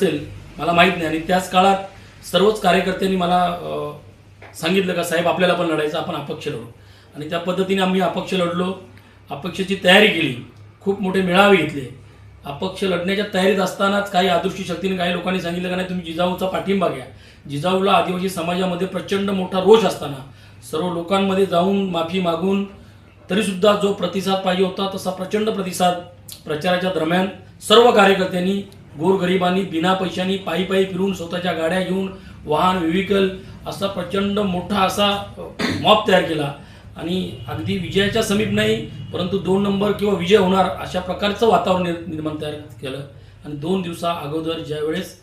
असेल मला माहीत नाही. आणि त्याच काळात सर्वच कार्यकर्त्यांनी मला सांगितलं का साहेब आपल्याला पण लढायचं आपण अपक्ष लढू. आणि त्या पद्धतीने आम्ही अपक्ष लढलो. अपक्षाची तयारी केली. खूप मोठे मेळावे घेतले. अपक्ष लढण्याच्या तयारीत असतानाच काही आदृष्टी शक्तीने काही लोकांनी सांगितलं का नाही तुम्ही जिजाऊचा पाठिंबा घ्या. जिजाऊला आदिवासी समाजामध्ये प्रचंड मोठा रोष असताना सर्व लोकांमध्ये जाऊन माफी मागून तरीसुद्धा जो प्रतिसाद पाहिजे होता तसा प्रचंड प्रतिसाद प्रचाराच्या दरम्यान सर्व कार्यकर्त्यांनी गोरगरिबांनी बिना पैशांनी पायी पायी फिरून स्वतःच्या गाड्या घेऊन वाहन व्हिकल असा प्रचंड मोठा असा मॉप तयार केला. आणि अगदी विजयाच्या समीप नाही परंतु दोन नंबर किंवा विजय होणार अशा प्रकारचं वातावरण निर्माण तयार केलं. आणि दोन दिवसा अगोदर ज्यावेळेस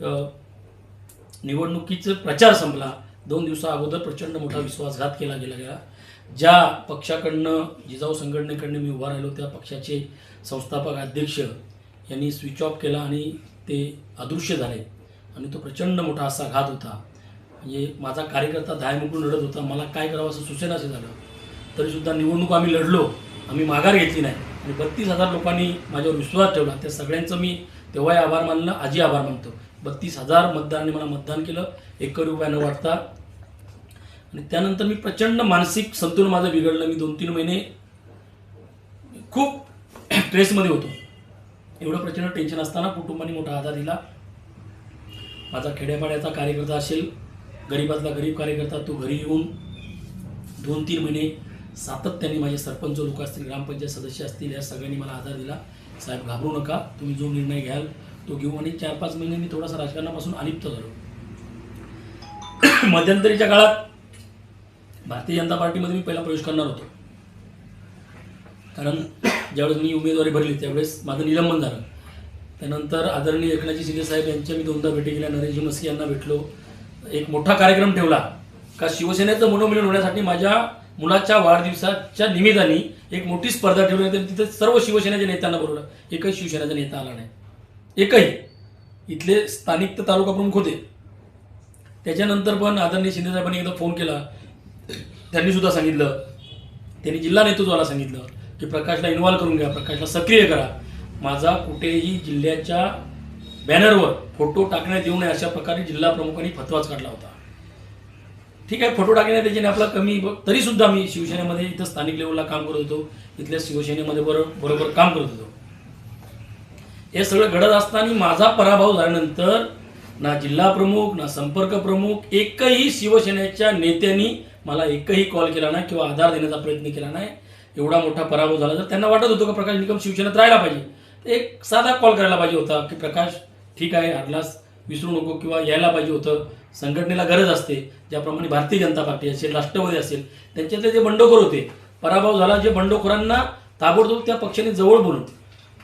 निवडणुकीचं निवडणुकीचा प्रचार संपला दोन दिवसा अगोदर प्रचंड मोठा विश्वासघात केला गेला गेला. ज्या पक्षाकडनं जिजाऊ संघटनेकडनं मी उभा राहिलो त्या पक्षाचे संस्थापक अध्यक्ष यांनी स्विच ऑफ केला आणि ते अदृश्य झाले. आणि तो प्रचंड मोठा असा घात होता. म्हणजे माझा कार्यकर्ता धायमुकून लढत होता. मला काय करावं असं सुचेना असं झालं. तरीसुद्धा निवडणूक आम्ही लढलो. आम्ही माघार घेतली नाही. आणि बत्तीस हजार लोकांनी माझ्यावर विश्वास ठेवला. त्या सगळ्यांचं मी तेव्हाही आभार मानलं. आजी आभार मानतो. बत्तीस हजार मतदारांनी मला मतदान केलं. एक रुपया न वाटता. आणि त्यानंतर मी प्रचंड मानसिक संतुलन माझं बिघडलं. मी दोन तीन महिने खूप स्ट्रेसमध्ये होतो. एवढं प्रचंड टेन्शन असताना कुटुंबाने मोठा आधार दिला. माझा खेड्यापाड्याचा कार्यकर्ता असेल गरीबातला गरीब कार्यकर्ता तो घरी येऊन दोन तीन महिने सातत्याने माझे सरपंच लोक असतील ग्रामपंचायत सदस्य असतील या सगळ्यांनी मला आधार दिला. साहेब घाबरू नका तुम्ही जो निर्णय घ्याल तो घेऊ. आणि चार पाच महिने मी थोडासा राजकारणापासून अलिप्त झालो. मध्यंतरीच्या काळात भारतीय जनता पार्टीमध्ये मी पहिला प्रवेश करणार होतो. कारण ज्यावेळेस मी उमेदवारी भरली त्यावेळेस माझं निलंबन झालं. त्यानंतर आदरणीय एकनाथजी शिंदे साहेब यांच्या मी दोनदा भेटी केल्या नरेशजी मस्की यांना भेटलो. एक मोठा कार्यक्रम ठेवला. का शिवसेनेचं मनोमिलन होण्यासाठी माझ्या मुलाच्या वाढदिवसाच्या निमित्ताने एक मोठी स्पर्धा ठेवली होती तिथे सर्व शिवसेनेच्या नेत्यांना बोलवलं. एकही शिवसेनेचा नेता आला नाही. एकही. इथले स्थानिक तर तालुका प्रमुख होते. त्याच्यानंतर पण आदरणीय शिंदे साहेबांनी एकदा फोन केला. त्यांनी सुद्धा सांगितलं. त्यांनी जिल्हा नेतृत्वाला सांगितलं. की प्रकाशला इन्व्हॉल्व करून घ्या प्रकाशला सक्रिय करा. माझा कुठेही जिल्ह्याच्या बॅनरवर फोटो टाकण्यात येऊ नये अशा प्रकारे जिल्हा प्रमुखांनी फतवाच काढला होता. ठीक आहे फोटो टाकण्यात त्याच्याने आपला कमी तरी सुद्धा मी शिवसेनेमध्ये इथं स्थानिक लेवलला काम करत होतो. इथल्या शिवसेनेमध्ये बरोबर बरोबर काम करत होतो. हे सगळं घडत असताना माझा पराभव झाल्यानंतर ना जिल्हा प्रमुख ना संपर्क प्रमुख एकही शिवसेनेच्या नेत्यांनी मला एकही कॉल केला नाही किंवा आधार देण्याचा प्रयत्न केला नाही. एवढा मोठा पराभव झाला तर त्यांना वाटत होतं का प्रकाश निकम शिवसेनेत राहायला पाहिजे? तर एक साधा कॉल करायला पाहिजे होता की प्रकाश ठीक आहे हरलास विसरू नको किंवा यायला पाहिजे होतं संघटनेला गरज असते ज्याप्रमाणे भारतीय जनता पार्टी असेल राष्ट्रवादी असेल त्यांच्यातले जे बंडखोर होते पराभव झाला जे बंडखोरांना ताबडतोब त्या पक्षाने जवळ बोलून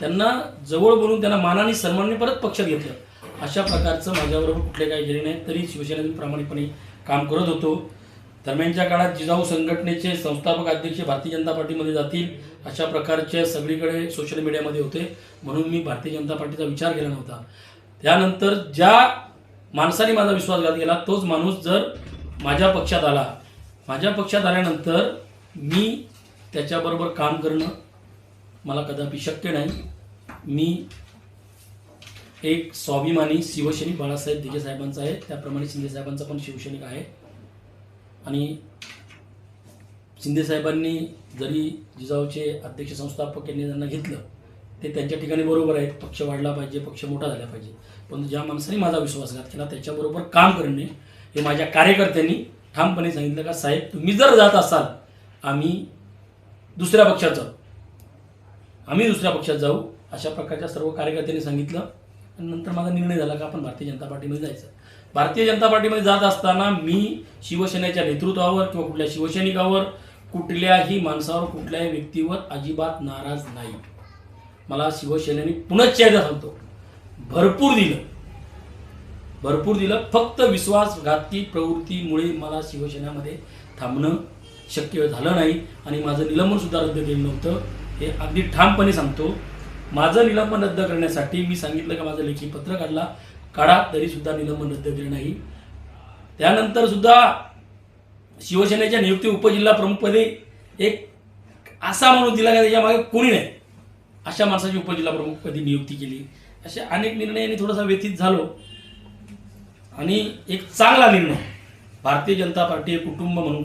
त्यांना जवळ बोलून त्यांना मानाने सन्मानाने परत पक्षात घेतलं. अशा प्रकारचं माझ्याबरोबर कुठले काही गेले नाही तरी शिवसेनेतून प्रामाणिकपणे काम करत होतो. दरम्यानच्या काळात जिजाऊ संघटनेचे संस्थापक अध्यक्ष भारतीय जनता पार्टीमध्ये जातील अशा प्रकारचे सगळीकडे सोशल मीडियामध्ये होते म्हणून मी भारतीय जनता पार्टीचा विचार केला नव्हता. त्यानंतर ज्या माणसाने माझा विश्वासघात केला तोच माणूस जर माझ्या पक्षात आला माझ्या पक्षात आल्यानंतर मी त्याच्याबरोबर काम करणं मला कदापि शक्य नाही. मी एक स्वाभिमानी शिवसैनिक बाळासाहेब दिघे साहेबांचा आहे त्याप्रमाणे शिंदे साहेबांचा पण शिवसैनिक आहे. आणि शिंदे साहेबांनी जरी जिजाऊचे अध्यक्ष संस्थापक यांनी त्यांना घेतलं ते त्यांच्या ठिकाणी बरोबर आहे पक्ष वाढला पाहिजे पक्ष मोठा झाला पाहिजे. पण ज्या माणसाने माझा विश्वासघात केला त्याच्याबरोबर काम करणे हे माझ्या कार्यकर्त्यांनी ठामपणे सांगितलं का साहेब तुम्ही जर जात असाल आम्ही दुसऱ्या पक्षात जाऊ. आम्ही दुसऱ्या पक्षात जाऊ. अशा प्रकारच्या सर्व कार्यकर्त्यांनी सांगितलं. आणि नंतर माझा निर्णय झाला का आपण भारतीय जनता पार्टीमध्ये जायचं. भारतीय जनता पार्टीमध्ये जात असताना मी शिवसेनेच्या नेतृत्वावर किंवा कुठल्या शिवसैनिकावर कुठल्याही माणसावर कुठल्याही व्यक्तीवर अजिबात नाराज नाही. मला शिवसेनेने पुनश्च एकदा सांगतो भरपूर दिलं. भरपूर दिलं. फक्त विश्वासघाती प्रवृत्तीमुळे मला शिवसेनेमध्ये थांबणं शक्य झालं नाही आणि माझं निलंबन सुद्धा रद्द केलं नव्हतं. हे अगदी ठामपणे सांगतो. माझं निलंबन रद्द करण्यासाठी मी सांगितलं का माझं लेखी पत्र काढला. काढा तरी सुद्धा निलंबन रद्द केले नाही. त्यानंतर सुद्धा शिवसेनेच्या नियुक्ती उपजिल्हा प्रमुखपदी एक असा म्हणून दिला का त्याच्यामागे कोणी नाही. अशा माणसाची उपजिल्हा प्रमुखपदी नियुक्ती केली. असे अनेक निर्णयांनी थोडासा व्यथित झालो. आणि एक चांगला निर्णय भारतीय जनता पार्टी हे कुटुंब म्हणून